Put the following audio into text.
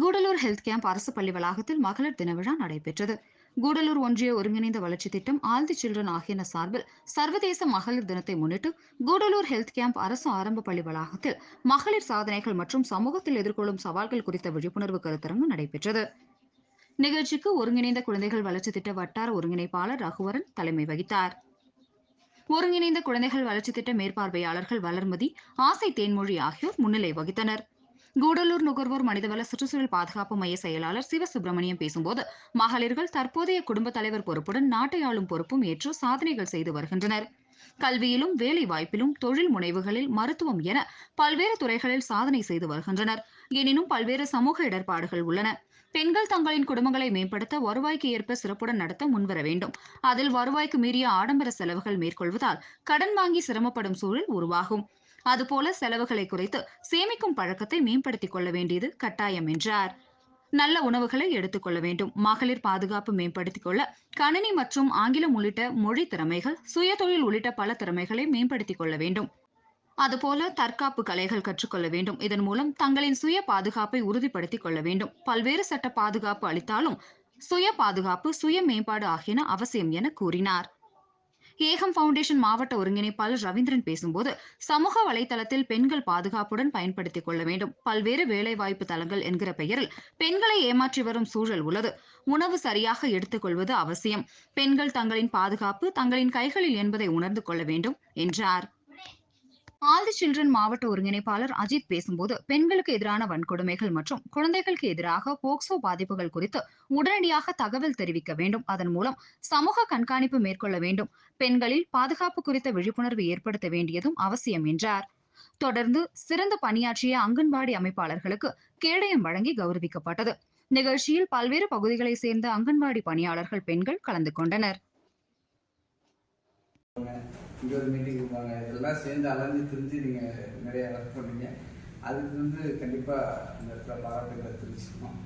Gudalur health camp அரசு பள்ளி வளாகத்தில் மகளிர் தின விழா நடைபெற்றது. கூடலூர் ஒன்றிய ஒருங்கிணைந்த வளர்ச்சி திட்டம் ஆல்தி சில்ட்ரன் ஆகியன சார்பில் சர்வதேச மகளிர் தினத்தை முன்னிட்டு கூடலூர் ஹெல்த் கேம்ப் அரசு ஆரம்ப பள்ளி வளாகத்தில் மகளிர் சாதனைகள் மற்றும் சமூகத்தில் எதிர்கொள்ளும் சவால்கள் குறித்த விழிப்புணர்வு கருத்தரங்கு நடைபெற்றது. நிகழ்ச்சிக்கு ஒருங்கிணைந்த குழந்தைகள் வளர்ச்சி திட்ட வட்டார ஒருங்கிணைப்பாளர் ரகுவரன் தலைமை வகித்தார். ஒருங்கிணைந்த குழந்தைகள் வளர்ச்சி திட்ட மேற்பார்வையாளர்கள் வளர்மதி ஆசை தேன்மொழி ஆகியோர் முன்னிலை வகித்தனர். கூடலூர் நுகர்வோர் மனிதவள சுற்றுச்சூழல் பாதுகாப்பு மைய செயலாளர் சிவசுப்பிரமணியம் பேசும்போது மகளிர்கள் தற்போதைய குடும்பத் தலைவர் பொறுப்புடன் நாட்டை ஆளும் பொறுப்பும் ஏற்று சாதனைகள் செய்து வருகின்றனர். கல்வியிலும் வேலை வாய்ப்பிலும் தொழில் முனைவுகளில் மருத்துவம் என பல்வேறு துறைகளில் சாதனை செய்து வருகின்றனர். எனினும் பல்வேறு சமூக இடர்பாடுகள் உள்ளன. பெண்கள் தங்களின் குடும்பங்களை மேம்படுத்த வருவாய்க்கு ஏற்ப சிறப்புடன் நடத்த முன்வர வேண்டும். அதில் வருவாய்க்கு மீறிய ஆடம்பர செலவுகள் மேற்கொள்வதால் கடன் வாங்கி சிரமப்படும் சூழல் உருவாகும். அதுபோல செலவுகளை குறைத்து சேமிக்கும் பழக்கத்தை மேம்படுத்திக் கொள்ள வேண்டியது கட்டாயம் என்றார். நல்ல உணவுகளை எடுத்துக்கொள்ள வேண்டும். மகளிர் பாதுகாப்பு மேம்படுத்திக் கொள்ள கணினி மற்றும் ஆங்கிலம் உள்ளிட்ட மொழி திறமைகள் சுயதொழில் உள்ளிட்ட பல திறமைகளை மேம்படுத்திக் கொள்ள வேண்டும். அதுபோல தற்காப்பு கலைகள் கற்றுக்கொள்ள வேண்டும். இதன் மூலம் தங்களின் சுய பாதுகாப்பை உறுதிப்படுத்திக் கொள்ள வேண்டும். பல்வேறு சட்ட பாதுகாப்பு அளித்தாலும் சுய பாதுகாப்பு சுய மேம்பாடு ஆகியன அவசியம் என கூறினார். ஏகம் ஃபவுண்டேஷன் மாவட்ட ஒருங்கிணைப்பாளர் ரவீந்திரன் பேசும்போது சமூக வலைதளத்தில் பெண்கள் பாதுகாப்புடன் பயன்படுத்திக் கொள்ள வேண்டும். பல்வேறு வேலைவாய்ப்பு தளங்கள் என்கிற பெயரில் பெண்களை ஏமாற்றி வரும் சூழல் உள்ளது. உணவு சரியாக எடுத்துக்கொள்வது அவசியம். பெண்கள் தங்களின் பாதுகாப்பு தங்களின் கைகளில் என்பதை உணர்ந்து கொள்ள வேண்டும் என்றார். ஆல்தி சில்ட்ரன் மாவட்ட ஒருங்கிணைப்பாளர் அஜித் பேசும்போது பெண்களுக்கு எதிரான வன்கொடுமைகள் மற்றும் குழந்தைகளுக்கு எதிராக போக்சோ பாதிப்புகள் குறித்து உடனடியாக தகவல் தெரிவிக்க வேண்டும். அதன் மூலம் சமூக கண்காணிப்பு மேற்கொள்ள வேண்டும். பெண்களில் பாதுகாப்பு குறித்த விழிப்புணர்வு ஏற்படுத்த வேண்டியதும் அவசியம் என்றார். தொடர்ந்து சிறந்த பணியாற்றிய அங்கன்வாடி அமைப்பாளர்களுக்கு கேடயம் வழங்கி கௌரவிக்கப்பட்டது. நிகழ்ச்சியில் பல்வேறு பகுதிகளைச் சேர்ந்த அங்கன்வாடி பணியாளர்கள் பெண்கள் கலந்து கொண்டனர். இங்கே ஒரு மீட்டிங் இருப்பாங்க இதெல்லாம் சேர்ந்து அலைஞ்சு திரிஞ்சு நீங்கள் நிறைய ஒர்க் பண்ணீங்க. அதுக்கு வந்து கண்டிப்பாக இந்த இடத்துல பாராட்டுகளை தெரிஞ்சுக்கணும்